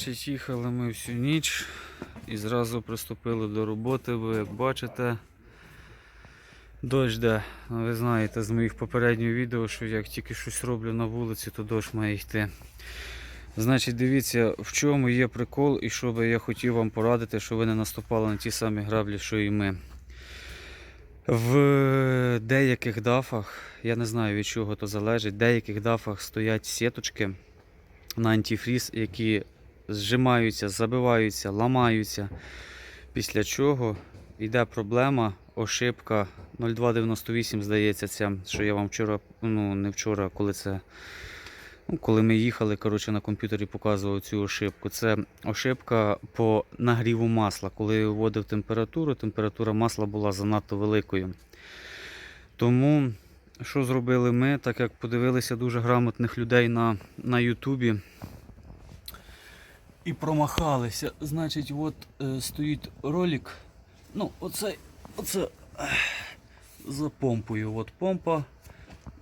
Значить, їхали ми всю ніч і зразу приступили до роботи, бо як бачите, дощ де. Ви знаєте з моїх попередніх відео, що як тільки щось роблю на вулиці, то дощ має йти. Значить, дивіться, в чому є прикол і що би я хотів вам порадити, щоб ви не наступали на ті самі граблі, що і ми. В деяких дафах, я не знаю від чого то залежить, в деяких дафах стоять сіточки на антифріз, які зжимаються, забиваються, ламаються. Після чого йде проблема, ошибка 0298, здається, ця, що я вам вчора, ну не вчора, коли це. Ну, коли ми їхали, коротше, на комп'ютері показував цю ошибку. Це ошибка по нагріву масла. Коли я вводив температуру, температура масла була занадто великою. Тому що зробили ми, так як подивилися дуже грамотних людей на, на Ютубі. І промахалися. Значить, от е, стоїть ролик. Ну, оце, оце за помпою. От помпа.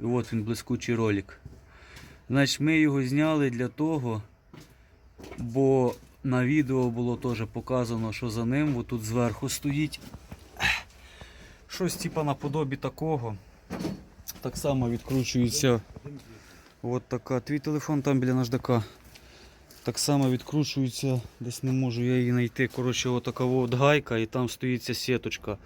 І от він блискучий ролик. Значить, ми його зняли для того, бо на відео було теж показано, що за ним отут зверху стоїть. Щось типа наподобі такого. Так само відкручується. От така. Твій телефон там біля наждака. Так само відкручується, десь не можу я її знайти. Коротше, отака от гайка і там стоїть ця сіточка.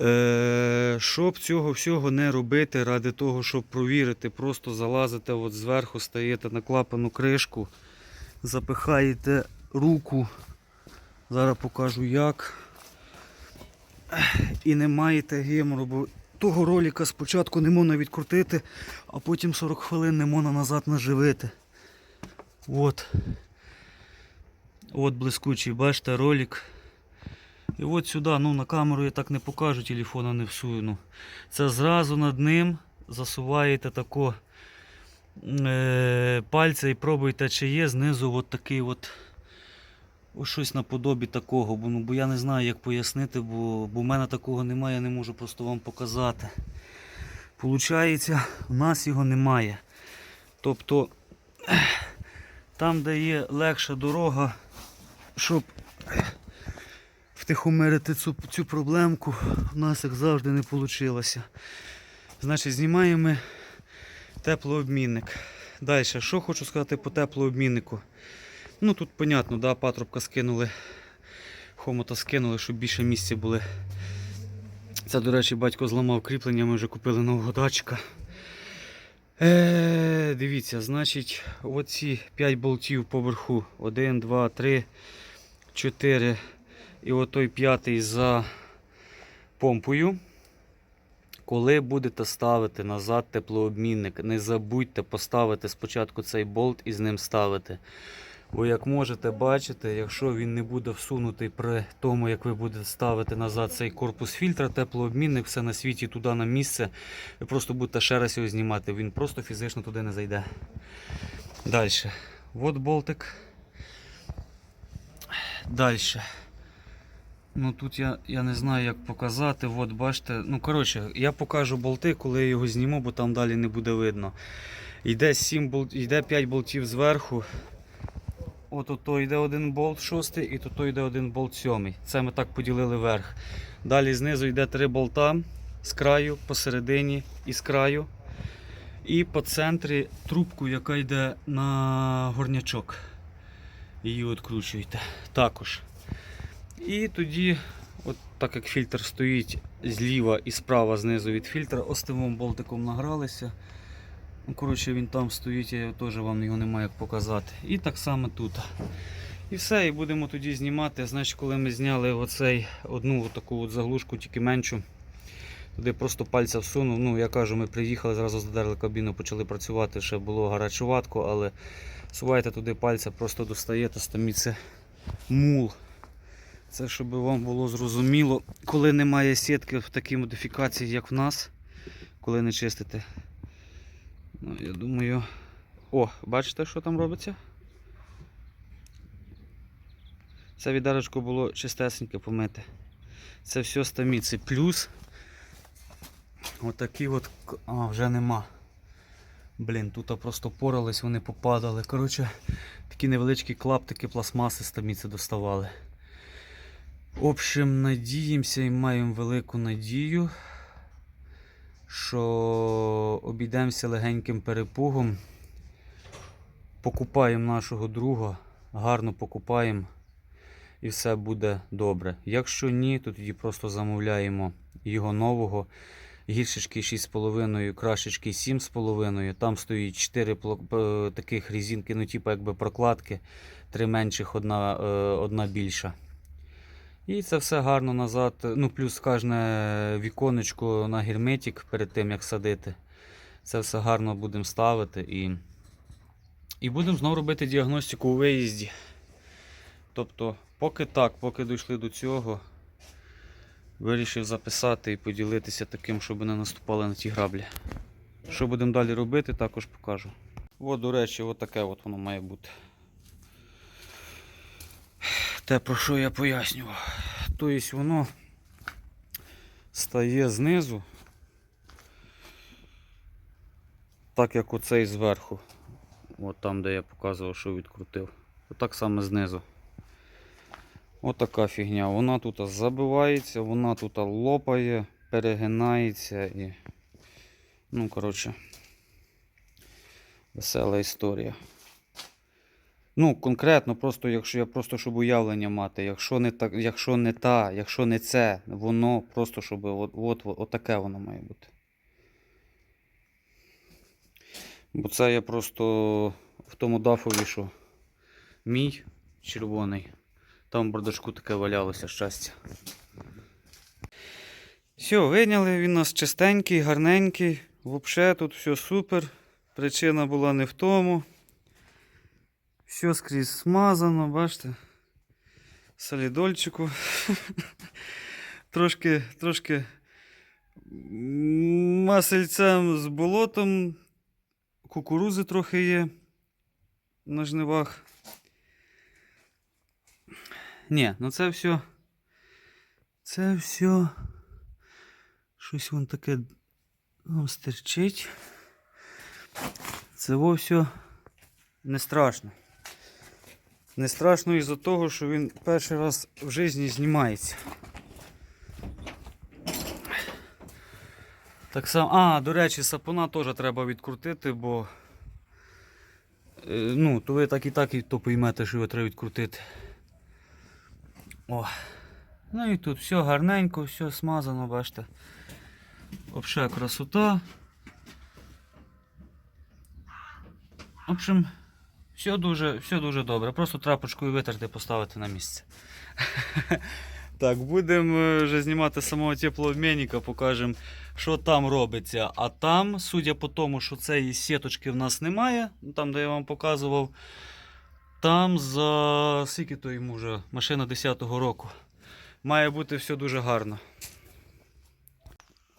Е, щоб цього всього не робити, ради того, щоб провірити, просто залазите от зверху, стаєте на клапану кришку, запихаєте руку. Зараз покажу як. І не маєте гемору, бо того ролика спочатку не можна відкрутити, а потім 40 хвилин не можна назад наживити. От. От блискучий, бачите, ролик. І от сюди, ну на камеру я так не покажу, телефона не всуну. Це зразу над ним засуваєте тако е, пальця і пробуйте, чи є знизу от такий от ось щось наподобі такого. Бо, ну, бо я не знаю, як пояснити, бо, бо в мене такого немає, я не можу просто вам показати. Получається, у нас його немає. Тобто там, де є легша дорога, щоб втихомирити цю, цю проблемку, у нас як завжди не вийшло. Значить, знімаємо теплообмінник. Далі, що хочу сказати по теплообміннику. Ну тут, понятно, да, патрубка скинули, хомота скинули, щоб більше місця були. Це, до речі, батько зламав кріплення, ми вже купили нового датчика. Е, дивіться, значить, оці 5 болтів поверху. 1, 2, 3, 4. І отой п'ятий за помпою. Коли будете ставити назад теплообмінник, не забудьте поставити спочатку цей болт і з ним ставити. Бо як можете бачити, якщо він не буде всунутий при тому, як ви будете ставити назад цей корпус фільтра, теплообмінник, все на світі туди на місце, ви просто будете ще раз його знімати, він просто фізично туди не зайде. Далі. От болтик. Далі. Ну тут я, я не знаю як показати. От бачите. Ну коротше, я покажу болти, коли я його зніму, бо там далі не буде видно. Йде 7 болт, йде 5 болтів зверху. От ото йде один болт шостий і тут йде один болт сьомий. Це ми так поділили вверх. Далі знизу йде три болта з краю, посередині і з краю. І по центрі трубку, яка йде на горнячок. Її відкручуєте також. І тоді, от так як фільтр стоїть зліва і справа знизу від фільтра, остивом болтиком награлися. Ну, коротше, він там стоїть, я теж вам його немає як показати. І так само тут. І все, і будемо тоді знімати. Значить, коли ми зняли оцей одну таку от заглушку, тільки меншу, туди просто пальця всунув. Ну, я кажу, ми приїхали, зразу задерли кабіну, почали працювати, ще було гарячуватко, але суваєте туди пальця, просто достаєте, це мул. Це щоб вам було зрозуміло, коли немає сітки в такій модифікації, як в нас, коли не чистите. Ну, я думаю. О, бачите, що там робиться? Це відерочко було чистесеньке помите. Це все стаміці. Плюс отакі от. А, вже нема. Блін, тут просто порались, вони попадали. Коротше, такі невеличкі клаптики пластмаси з таміці доставали. В общем, надіємося і маємо велику надію, що обійдемося легеньким перепугом. Покупаємо нашого друга, гарно покупаємо і все буде добре. Якщо ні, то тоді просто замовляємо його нового. Гіршечки 6,5, крашечки 7,5. Там стоїть 4 таких різинки, ну типу якби прокладки, три менших, одна, е, одна більша. І це все гарно назад. Ну, плюс кожне віконечко на герметик перед тим як садити. Це все гарно будемо ставити і, і будемо знову робити діагностику у виїзді. Тобто, поки так, поки дійшли до цього, вирішив записати і поділитися таким, щоб не наступали на ті граблі. Що будемо далі робити, також покажу. От, до речі, таке от воно має бути. Те, про що я пояснював. Тобто воно стає знизу, так як оцей зверху. От там, де я показував, що відкрутив. Отак саме знизу. Отака фігня. Вона тут забивається, вона тут лопає, перегинається і. Ну, коротше, весела історія. Ну, конкретно, просто якщо я просто щоб уявлення мати, якщо не так, якщо не та, якщо не це, воно просто щоб от, от, от таке воно має бути. Бо це я просто в тому дафові, що мій червоний. Там в бардачку таке валялося щастя. Все, виняли, він у нас чистенький, гарненький. Взагалі тут все супер. Причина була не в тому. Все скрізь смазано, бачите? Солідольчику. трошки, трошки масельцем з болотом. Кукурузи трохи є на жнивах. Ні, ну це все. Це все. Щось вон таке ну, стерчить. Це все не страшно. Не страшно із-за того, що він перший раз в житті знімається. Так само. А, до речі, сапуна теж треба відкрутити, бо. е, Ну, то ви так і так і то поймете, що його треба відкрутити. О. Ну і тут все гарненько, все смазано, бачите. Взагалі красота. В общем, все дуже, все дуже добре. Просто трапочкою витерти, поставити на місце. Так, будемо вже знімати самого теплообмінника, покажемо, що там робиться. А там, судя по тому, що цієї сіточки в нас немає, ну, там, де я вам показував, там за скільки то йому вже машина 10-го року. Має бути все дуже гарно.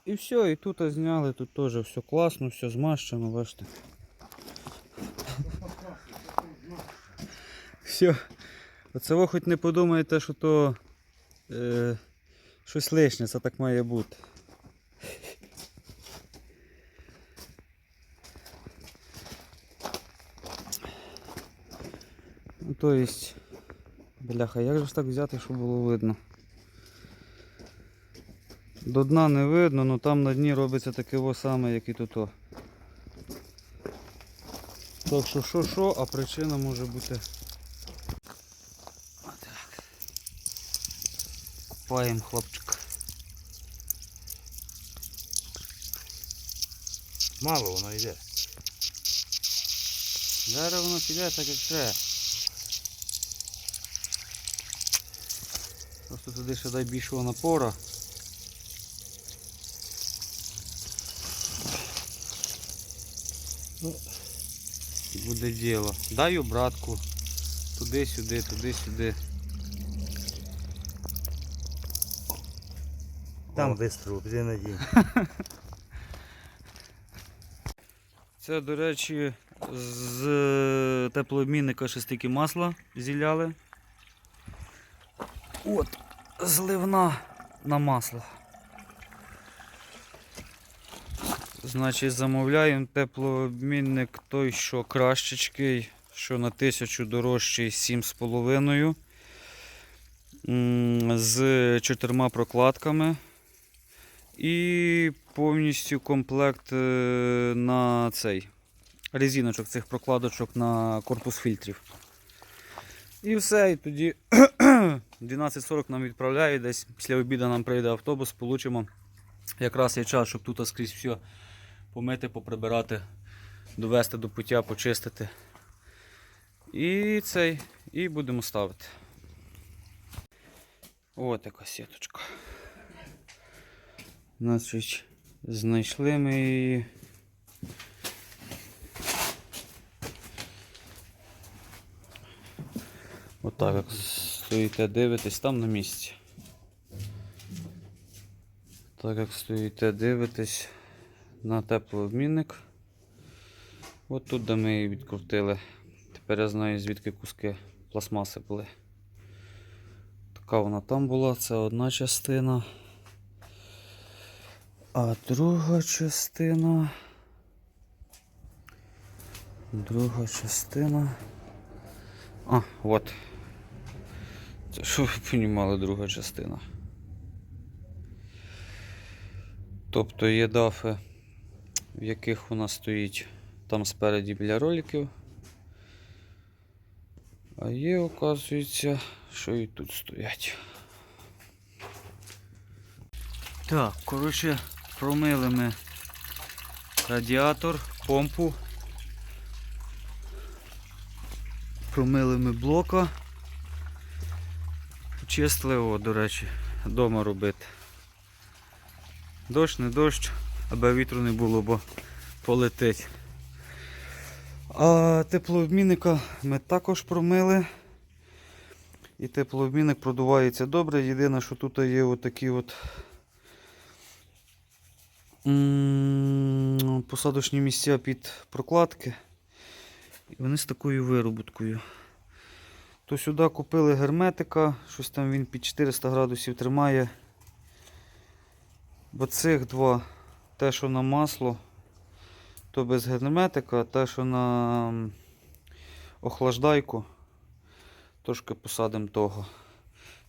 І все, і тут зняли, тут теж все класно, все змащено, бачите. Все. Оце ви хоч не подумаєте, що то е, щось лишнє, це так має бути. Ну, то есть, бляха, як же ж так взяти, щоб було видно? До дна не видно, але там на дні робиться таке во саме, як і тут. Так що що що, а причина може бути. Купаємо хлопчика. Мало воно йде. Зараз воно піде так як треба. Просто туди ще дай більшого напора. Ну, буде діло. Дай обратку. Туди-сюди, туди-сюди. Там вистрілу, піди надій. Це, до речі, з теплообмінника ще стільки масла зіляли. От, зливна на масло. Значить, замовляємо теплообмінник той, що кращечкий, що на 1000 дорожчий 7,5 м, з чотирма прокладками. І повністю комплект е, на цей резиночок цих прокладочок на корпус фільтрів. І все, і тоді 12.40 нам відправляють, десь після обіду нам прийде автобус, получимо. Якраз є час, щоб тут скрізь все помити, поприбирати, довести до пуття, почистити. І цей, і будемо ставити. Ось така сіточка. Значить, знайшли ми її. Отак, як стоїте, дивитесь, там на місці. Так як стоїте, дивитесь на теплообмінник. От тут, де ми її відкрутили. Тепер я знаю, звідки куски пластмаси були. Така вона там була, це одна частина. А друга частина. Друга частина. А, от. Це що ви понімали, друга частина. Тобто є дафи, в яких у нас стоїть там спереді біля роликів. А є, оказується, що і тут стоять. Так, коротше, промили ми радіатор, помпу. Промили ми блока. Чистили його, до речі, вдома робити. Дощ, не дощ, аби вітру не було, бо полетить. А теплообмінника ми також промили. І теплообмінник продувається добре. Єдине, що тут є отакі от посадочні місця під прокладки. І вони з такою вироботкою. То сюди купили герметика, щось там він під 400 градусів тримає. Бо цих два, те, що на масло, то без герметика, а те, що на охлаждайку, трошки посадимо того.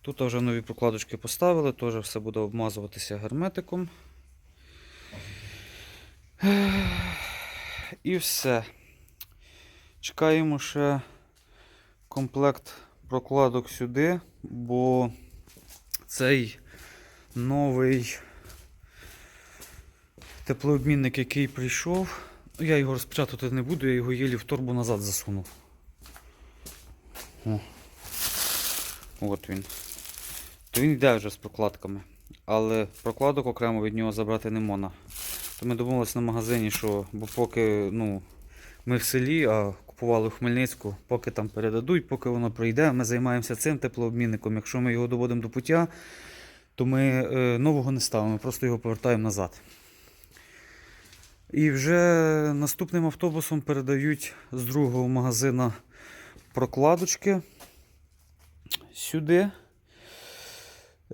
Тут вже нові прокладочки поставили, теж все буде обмазуватися герметиком. І все. Чекаємо ще комплект прокладок сюди, бо цей новий теплообмінник, який прийшов, ну, я його розпечатати не буду, я його єлі в торбу назад засунув. О. От він. То він йде вже з прокладками. Але прокладок окремо від нього забрати не можна. То ми домовилися на магазині, що бо поки ну, ми в селі, а купували в Хмельницьку, поки там передадуть, поки воно пройде, ми займаємося цим теплообмінником. Якщо ми його доводимо до пуття, то ми е, нового не ставимо, просто його повертаємо назад. І вже наступним автобусом передають з другого магазина прокладочки сюди.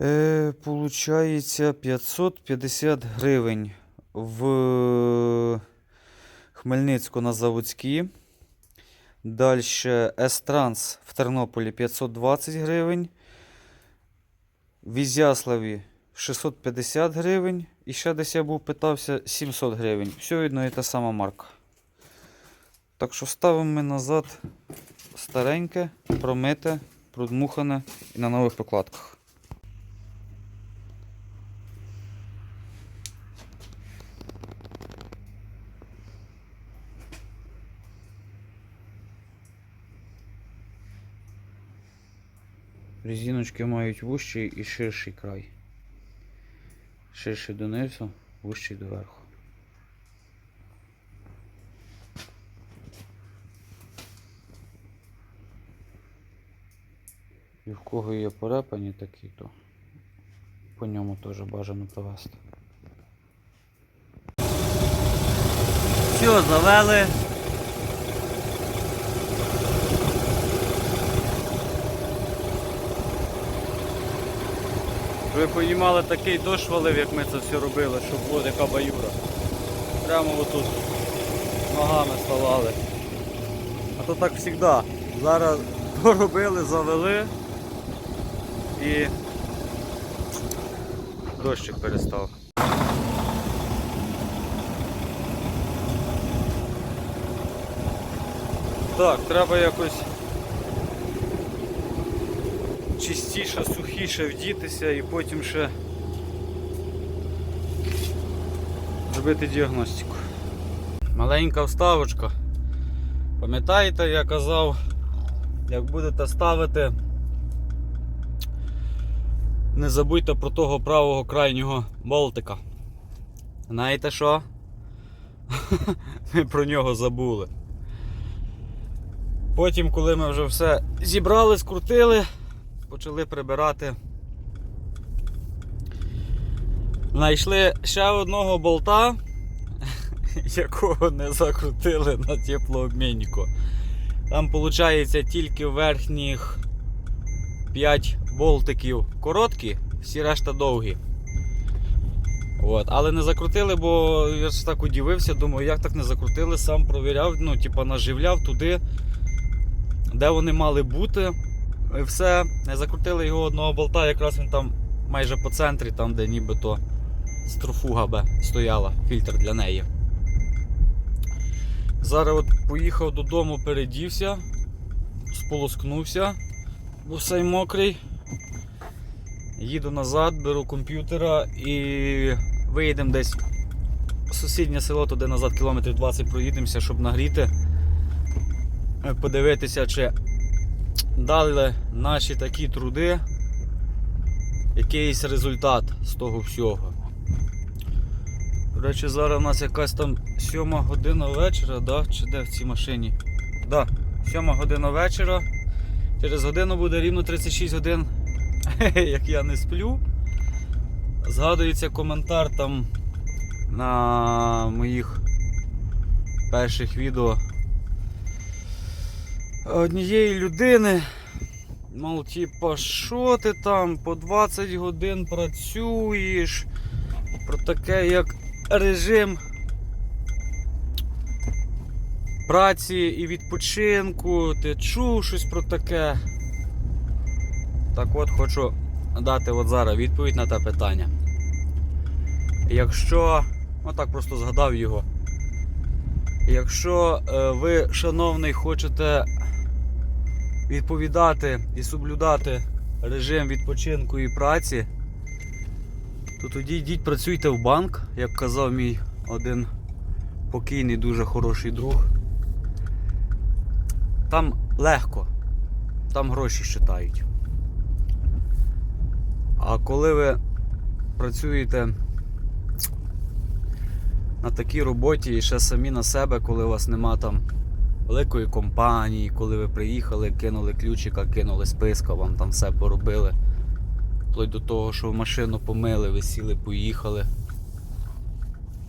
Е, получається 550 гривень в Хмельницьку на Заводській. Далі С-Транс в Тернополі 520 гривень. В Ізяславі 650 гривень. І ще десь я був питався 700 гривень. Все одно і та сама марка. Так що ставимо ми назад стареньке, промите, продмухане і на нових прокладках. Резиночки мають вущий і ширший край. Ширший донизу, вущий доверху. І в кого є порепані такі, то по ньому теж бажано провести. Все, завели. Ви понімали, такий дощ валив, як ми це все робили, щоб була така баюра. Прямо отут ногами ставали. то так завжди. Зараз поробили, завели і дощик перестав. Так, треба якось чистіше, сухіше вдітися і потім ще зробити діагностику. Маленька вставочка. Пам'ятаєте, я казав, як будете ставити, не забудьте про того правого крайнього болтика. Знаєте що? Ми про нього забули. Потім, коли ми вже все зібрали, скрутили, почали прибирати. Знайшли ще одного болта, якого не закрутили на теплообміннику. Там виходить тільки верхніх 5 болтиків короткі, всі решта довгі. От. Але не закрутили, бо я ж так удивився, думаю, як так не закрутили, сам провіряв, ну, типа наживляв туди, де вони мали бути. І все, закрутили його одного болта, якраз він там майже по центрі, там, де нібито строфуга би стояла, фільтр для неї. Зараз от поїхав додому, передівся, сполоскнувся, бо все мокрий. Їду назад, беру комп'ютера і виїдемо десь в сусіднє село, туди назад кілометрів 20 проїдемося, щоб нагріти, е, подивитися, чи дали наші такі труди якийсь результат з того всього. До речі, зараз у нас якась там 7 година вечора, да? чи де в цій машині? Да, 7 година вечора. Через годину буде рівно 36 годин, як я не сплю. Згадується коментар там на моїх перших відео однієї людини. Мол, типа, що ти там по 20 годин працюєш? Про таке як режим праці і відпочинку. Ти чув щось про таке? Так от хочу дати от зараз відповідь на те питання. Якщо. Отак просто згадав його. Якщо е, ви, шановний, хочете відповідати і соблюдати режим відпочинку і праці, то тоді йдіть працюйте в банк, як казав мій один покійний, дуже хороший друг. Там легко, там гроші считають. А коли ви працюєте на такій роботі і ще самі на себе, коли у вас нема там великої компанії, коли ви приїхали, кинули ключика, кинули списка, вам там все поробили. Вплоть до того, що машину помили, ви сіли, поїхали.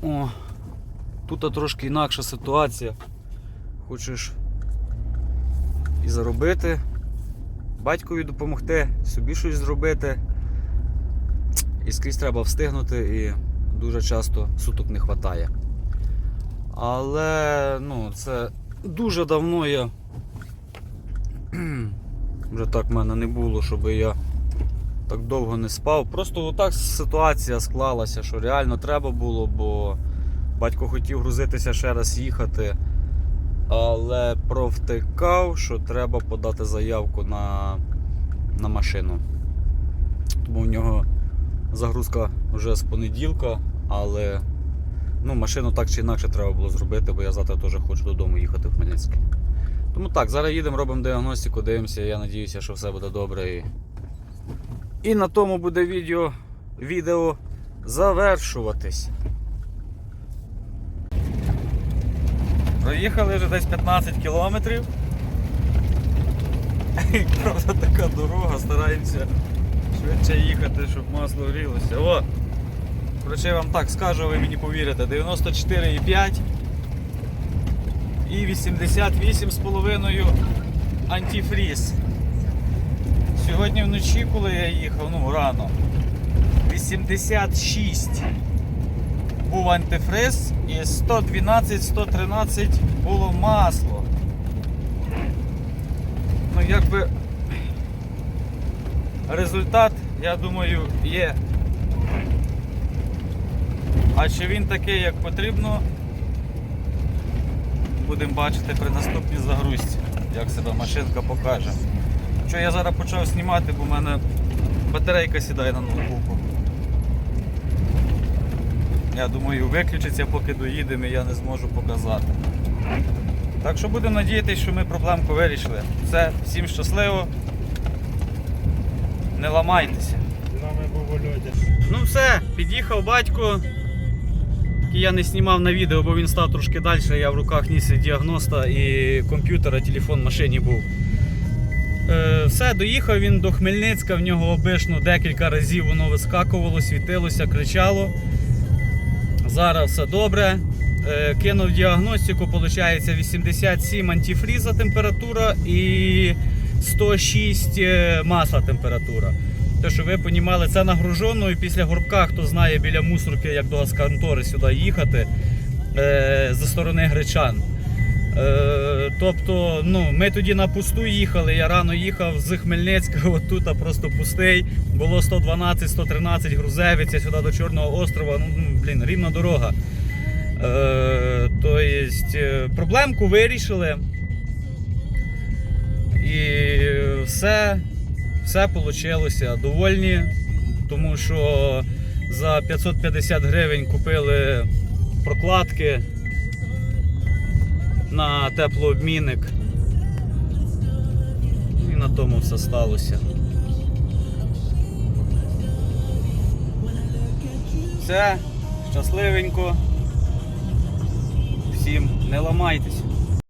О, тут трошки інакша ситуація. Хочеш і заробити, батькові допомогти, собі щось зробити. І скрізь треба встигнути і дуже часто суток не вистачає. Але ну, це дуже давно я вже так в мене не було, щоб я так довго не спав. Просто отак ситуація склалася, що реально треба було, бо батько хотів грузитися ще раз їхати, але провтикав, що треба подати заявку на, на машину. Тому в нього загрузка вже з понеділка, але ну, машину так чи інакше треба було зробити, бо я завтра теж хочу додому їхати в Хмельницький. Тому так, зараз їдемо, робимо діагностику, дивимося, я сподіваюся, що все буде добре. І, і на тому буде відео, відео завершуватись. Проїхали вже десь 15 кілометрів. Правда така дорога, стараємося швидше їхати, щоб масло грілося. О! Коротше, я вам так скажу, ви мені повірите, 94,5 і 88,5 антифріз. Сьогодні вночі, коли я їхав, ну рано, 86 був антифриз і 112-113 було масло. Ну якби результат, я думаю, є. А чи він такий, як потрібно, будемо бачити при наступній загрузці, як себе машинка покаже. Що я зараз почав знімати, бо в мене батарейка сідає на ноутбуку. Я думаю, виключиться, поки доїдемо, і я не зможу показати. Так що будемо надіятися, що ми проблемку вирішили. Все, всім щасливо. Не ламайтеся. Ну все, під'їхав батько. Я не знімав на відео, бо він став трошки далі. Я в руках ніс діагноста і комп'ютер, а телефон в машині був. Е, все, доїхав він до Хмельницька, в нього обично декілька разів воно вискакувало, світилося, кричало. Зараз все добре. Е, кинув діагностику, виходить 87 антифріза температура і 106 е, масла температура. Те, що ви розуміли, це нагружено і після горбка, хто знає біля мусорки, як до Аскантори сюди їхати е, за сторони Гречан. Е, тобто, ну, ми тоді на пусту їхали. Я рано їхав з Хмельницька, от тут а просто пустий. Було 112-113 грузевиця сюди до Чорного острова. Ну, ну, блін, рівна дорога. Е, то єсть, е, проблемку вирішили. І все, все вийшло довольні, тому що за 550 гривень купили прокладки на теплообмінник. І на тому все сталося. Все, щасливенько. Всім не ламайтесь.